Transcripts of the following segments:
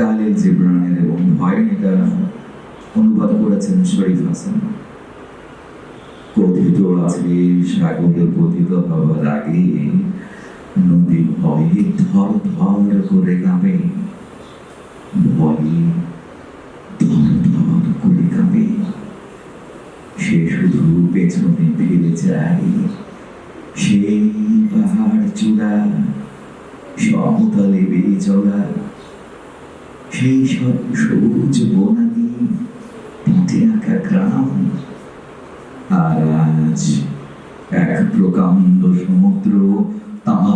কালিল জিব্রানের এবং ভয়নিতা অনুবাদ করেছেন শরীফ হাসান। কথিত আছে সাগরে পতিত হওয়ার আগে নদী ভয়ে ধর ধর করে কাঁপে ভয়ে ধর করে কাঁপে সে শুধু পেছনে ফিরে যায়। সেই পাহাড় চূড়া, সমতলে বেয়ে চলা সেই সব সবুজ বনানি আঁকা গ্রাম। আর আজ এক প্রকাণ্ড সমুদ্র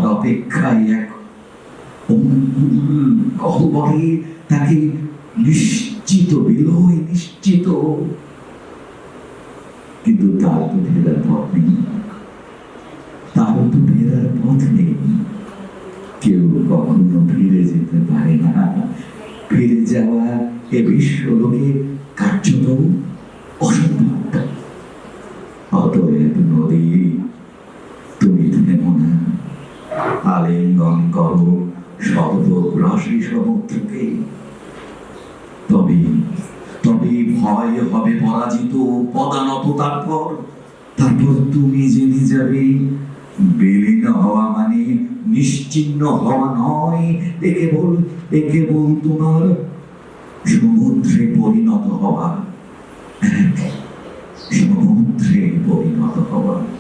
অপেক্ষায় এক তাকে নিশ্চিত, বিলয় নিশ্চিত। কিন্তু তার তো ফেরার পথ নেই। তার তো ফেরার পথ নেই। কেউ কখনো ফিরে যেতে পারে না। ফিরে যাওয়া এ বিশ্বলোকে কার্যত অতএব নদী, তুমি থেমো না। আলিঙ্গন করো সর্বগ্রাসী সমুদ্রকে। তবে তবে ভয় হবে পরাজিত পদানত তারপর তারপর তুমি জেনে যাবে বিলীন হওয়া মানে নিশ্চিন্ন হওয়া নয়। এ কেবল এ কেবল তোমার। সমুদ্রে পরিণত হওয়া। সমুদ্রে পরিণত হওয়া।